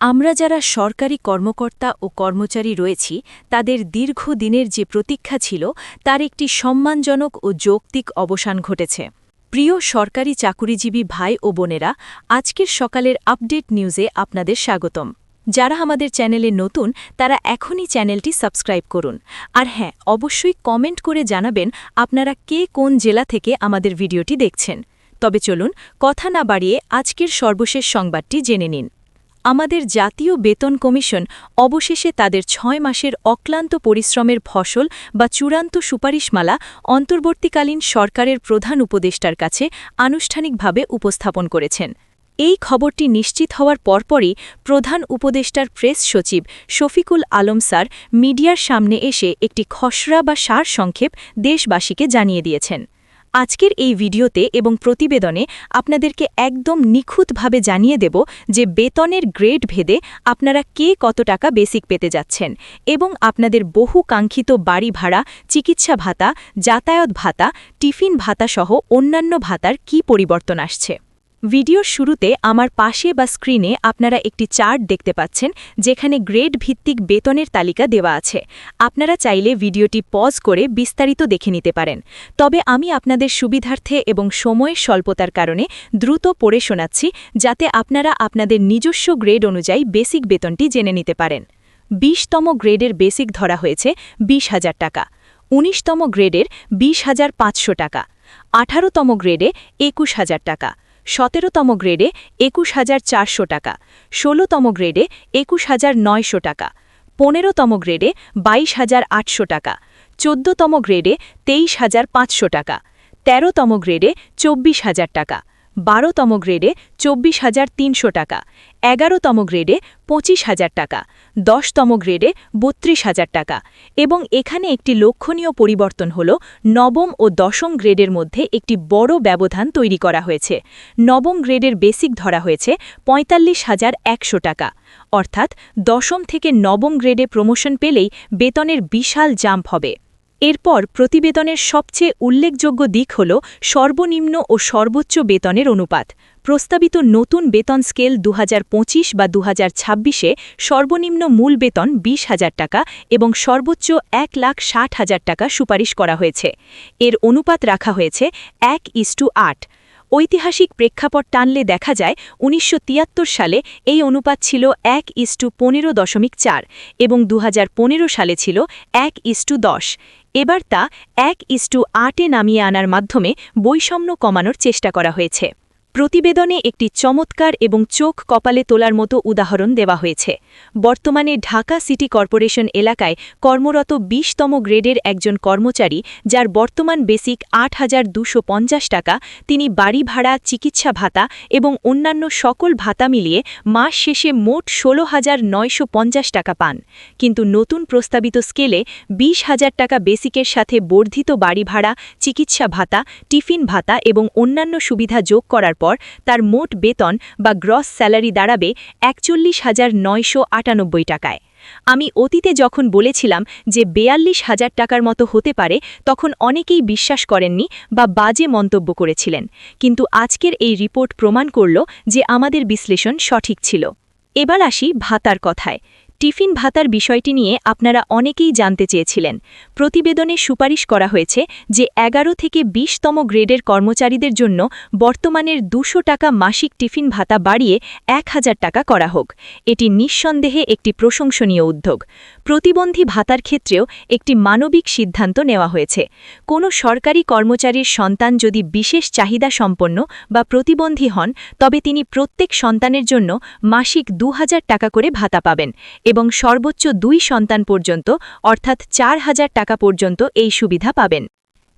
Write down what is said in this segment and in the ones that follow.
আমরা যারা সরকারি কর্মকর্তা ও কর্মচারী রয়েছি, তাদের দীর্ঘদিনের যে প্রতীক্ষা ছিল, তার একটি সম্মানজনক ও যৌক্তিক অবসান ঘটেছে। প্রিয় সরকারি চাকুরিজীবী ভাই ও বোনেরা, আজকের সকালের আপডেট নিউজে আপনাদের স্বাগতম। যারা আমাদের চ্যানেলে নতুন, তারা এখনই চ্যানেলটি সাবস্ক্রাইব করুন। আর হ্যাঁ অবশ্যই কমেন্ট করে জানাবেন আপনারা কে কোন জেলা থেকে আমাদের ভিডিওটি দেখছেন। তবে চলুন, কথা না বাড়িয়ে আজকের সর্বশেষ সংবাদটি জেনে নিন। আমাদের জাতীয় বেতন কমিশন অবশেষে তাদের ছয় মাসের অক্লান্ত পরিশ্রমের ফসল বা চূড়ান্ত সুপারিশমালা অন্তর্বর্তীকালীন সরকারের প্রধান উপদেষ্টার কাছে আনুষ্ঠানিকভাবে উপস্থাপন করেছেন। এই খবরটি নিশ্চিত হওয়ার পরপরই প্রধান উপদেষ্টার প্রেস সচিব শফিকুল আলম স্যার মিডিয়ার সামনে এসে একটি খসড়া বা সার সংক্ষেপ দেশবাসীকে জানিয়ে দিয়েছেন। আজকের এই ভিডিওতে এবং প্রতিবেদনে আপনাদেরকে একদম নিখুঁতভাবে জানিয়ে দেব যে বেতনের গ্রেড ভেদে আপনারা কে কত টাকা বেসিক পেতে যাচ্ছেন এবং আপনাদের বহু কাঙ্ক্ষিত বাড়ি ভাড়া, চিকিৎসা ভাতা, যাতায়াত ভাতা, টিফিন ভাতা সহ অন্যান্য ভাতার কি পরিবর্তন আসছে। ভিডিওর শুরুতে আমার পাশে বা স্ক্রিনে আপনারা একটি চার্ট দেখতে পাচ্ছেন, যেখানে গ্রেড ভিত্তিক বেতনের তালিকা দেওয়া আছে। আপনারা চাইলে ভিডিওটি পজ করে বিস্তারিত দেখে নিতে পারেন। তবে আমি আপনাদের সুবিধার্থে এবং সময়ের স্বল্পতার কারণে দ্রুত পড়ে শোনাচ্ছি, যাতে আপনারা আপনাদের নিজস্ব গ্রেড অনুযায়ী বেসিক বেতনটি জেনে নিতে পারেন। বিশতম গ্রেডের বেসিক ধরা হয়েছে বিশ হাজার টাকা। উনিশতম গ্রেডের বিশ হাজার পাঁচশো টাকা। আঠারোতম গ্রেডে একুশ হাজার টাকা। সতেরোতম গ্রেডে একুশ হাজার চারশো টাকা, ষোলোতম গ্রেডে একুশ হাজার নয়শো টাকা, পনেরোতম গ্রেডে বাইশ হাজার আটশো টাকা, চোদ্দতম গ্রেডে তেইশ হাজার পাঁচশো টাকা, তেরোতম গ্রেডে চব্বিশ হাজার টাকা। বারোতম গ্রেডে চব্বিশ হাজার তিনশো টাকা, এগারোতম গ্রেডে পঁচিশ হাজার টাকা, দশতম গ্রেডে বত্রিশ হাজার টাকা এবং এখানে একটি লক্ষণীয় পরিবর্তন হল নবম ও দশম গ্রেডের মধ্যে একটি বড় ব্যবধান তৈরি করা হয়েছে। নবম গ্রেডের বেসিক ধরা হয়েছে পঁয়তাল্লিশ হাজার একশো টাকা। অর্থাৎ দশম থেকে নবম গ্রেডে প্রমোশন পেলেই বেতনের বিশাল জাম্প হবে। এরপর প্রতিবেদনের সবচেয়ে উল্লেখযোগ্য দিক হল সর্বনিম্ন ও সর্বোচ্চ বেতনের অনুপাত। প্রস্তাবিত নতুন বেতন স্কেল দুহাজার পঁচিশ বা দু হাজার সর্বনিম্ন মূল বেতন বিশ হাজার টাকা এবং সর্বোচ্চ এক লাখ ষাট হাজার টাকা সুপারিশ করা হয়েছে। এর অনুপাত রাখা হয়েছে এক ইস্টু আট। ঐতিহাসিক প্রেক্ষাপট টানলে দেখা যায়, উনিশশো তিয়াত্তর সালে এই অনুপাত ছিল এক ইস্টু পনেরো দশমিক চার এবং দু হাজার পনেরো সালে ছিল এক ইস্টু দশ। এবার তা এক ইস্টু আটে নামিয়ে আনার মাধ্যমে বৈষম্য কমানোর চেষ্টা করা হয়েছে। প্রতিবেদনে একটি চমৎকার এবং চোখ কপালে তোলার মতো উদাহরণ দেওয়া হয়েছে। বর্তমানে ঢাকা সিটি কর্পোরেশন এলাকায় কর্মরত বিশতম গ্রেডের একজন কর্মচারী, যার বর্তমান বেসিক আট টাকা, তিনি বাড়ি ভাড়া, চিকিৎসা ভাতা এবং অন্যান্য সকল ভাতা মিলিয়ে মাস শেষে মোট ষোলো হাজার টাকা পান। কিন্তু নতুন প্রস্তাবিত স্কেলে বিশ হাজার টাকা বেসিকের সাথে বর্ধিত বাড়ি ভাড়া, চিকিৎসা ভাতা, টিফিন ভাতা এবং অন্যান্য সুবিধা যোগ করার পর তার মোট বেতন বা গ্রস স্যালারি দাঁড়াবে একচল্লিশ হাজার নয়শো আটানব্বই টাকায়। আমি অতীতে যখন বলেছিলাম যে বেয়াল্লিশ হাজার টাকার মতো হতে পারে, তখন অনেকেই বিশ্বাস করেননি বা বাজে মন্তব্য করেছিলেন। কিন্তু আজকের এই রিপোর্ট প্রমাণ করল যে আমাদের বিশ্লেষণ সঠিক ছিল। এবার আসি ভাতার কথায়। টিফিন ভাতার বিষয়টি নিয়ে আপনারা অনেকেই জানতে চেয়েছিলেন। প্রতিবেদনে সুপারিশ করা হয়েছে যে এগারো থেকে বিশতম গ্রেডের কর্মচারীদের জন্য বর্তমানের দুশো টাকা মাসিক টিফিন ভাতা বাড়িয়ে এক হাজার টাকা করা হোক। এটি নিঃসন্দেহে একটি প্রশংসনীয় উদ্যোগ। প্রতিবন্ধী ভাতার ক্ষেত্রেও একটি মানবিক সিদ্ধান্ত নেওয়া হয়েছে। কোনো সরকারি কর্মচারীর সন্তান যদি বিশেষ চাহিদা সম্পন্ন বা প্রতিবন্ধী হন, তবে তিনি প্রত্যেক সন্তানের জন্য মাসিক দু হাজার টাকা করে ভাতা পাবেন। এবং সর্বোচ্চ দুই সন্তান পর্যন্ত, অর্থাৎ চার হাজার টাকা পর্যন্ত এই সুবিধা পাবেন।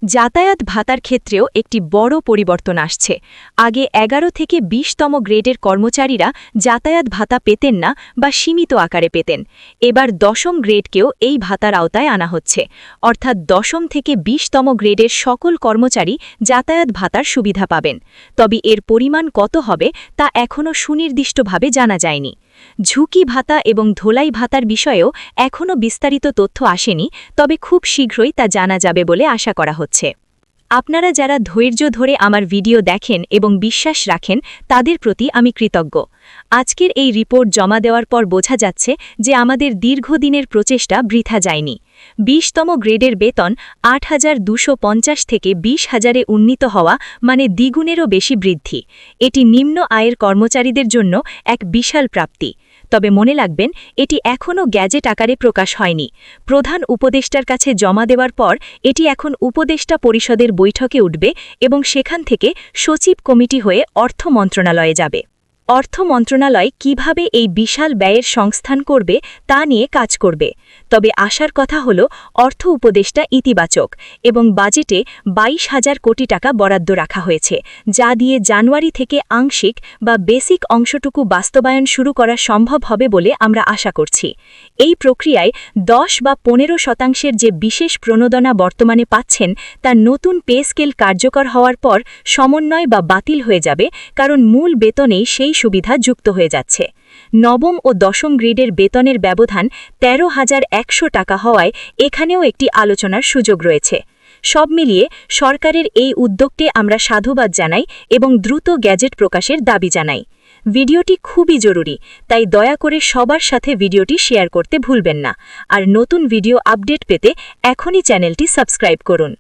যাতায়াত ভাতার ক্ষেত্রেও একটি বড় পরিবর্তন আসছে। আগে এগারো থেকে বিশতম গ্রেডের কর্মচারীরা যাতায়াত ভাতা পেতেন না বা সীমিত আকারে পেতেন। এবার দশম গ্রেডকেও এই ভাতার আওতায় আনা হচ্ছে। অর্থাৎ দশম থেকে বিশতম গ্রেডের সকল কর্মচারী যাতায়াত ভাতার সুবিধা পাবেন। তবে এর পরিমাণ কত হবে তা এখনও সুনির্দিষ্টভাবে জানা যায়নি। ঝুঁকি ভাতা এবং ধোলাই ভাতার বিষয়েও এখনও বিস্তারিত তথ্য আসেনি, তবে খুব শীঘ্রই তা জানা যাবে বলে আশা করা হচ্ছে। আপনারা যারা ধৈর্য ধরে আমার ভিডিও দেখেন এবং বিশ্বাস রাখেন, তাদের প্রতি আমি কৃতজ্ঞ। আজকের এই রিপোর্ট জমা দেওয়ার পর বোঝা যাচ্ছে যে আমাদের দীর্ঘদিনের প্রচেষ্টা বৃথা যায়নি। বিশতম গ্রেডের বেতন আট থেকে বিশ হাজারে উন্নীত হওয়া মানে দ্বিগুণেরও বেশি বৃদ্ধি। এটি নিম্ন আয়ের কর্মচারীদের জন্য এক বিশাল প্রাপ্তি। তবে মনে রাখবেন, এটি এখনও গ্যাজেট আকারে প্রকাশ হয়নি। প্রধান উপদেষ্টার কাছে জমা দেওয়ার পর, এটি এখন উপদেষ্টা পরিষদের বৈঠকে উঠবে এবং সেখান থেকে সচিব কমিটি হয়ে অর্থ মন্ত্রণালয়ে যাবে। অর্থ মন্ত্রণালয় কীভাবে এই বিশাল ব্যয়ের সংস্থান করবে, তা নিয়ে কাজ করবে। তবে আশার কথা হল, অর্থ উপদেষ্টা ইতিবাচক এবং বাজেটে বাইশ হাজার কোটি টাকা বরাদ্দ রাখা হয়েছে, যা দিয়ে জানুয়ারি থেকে আংশিক বা বেসিক অংশটুকু বাস্তবায়ন শুরু করা সম্ভব হবে বলে আমরা আশা করছি। এই প্রক্রিয়ায় দশ বা পনেরো শতাংশের যে বিশেষ প্রণোদনা বর্তমানে পাচ্ছেন, তা নতুন পে স্কেল কার্যকর হওয়ার পর সমন্বয় বা বাতিল হয়ে যাবে, কারণ মূল বেতনেই সেই সুবিধা যুক্ত হয়ে যাচ্ছে। নবম ও দশম গ্রেডের বেতনের ব্যবধান তেরো হাজার একশো টাকা হওয়ায় এখানেও একটি আলোচনার সুযোগ রয়েছে। সব মিলিয়ে সরকারের এই উদ্যোগকে আমরা সাধুবাদ জানাই এবং দ্রুত গ্যাজেট প্রকাশের দাবি জানাই। ভিডিওটি খুবই জরুরি, তাই দয়া করে সবার সাথে ভিডিওটি শেয়ার করতে ভুলবেন না। আর নতুন ভিডিও আপডেট পেতে এখনই চ্যানেলটি সাবস্ক্রাইব করুন।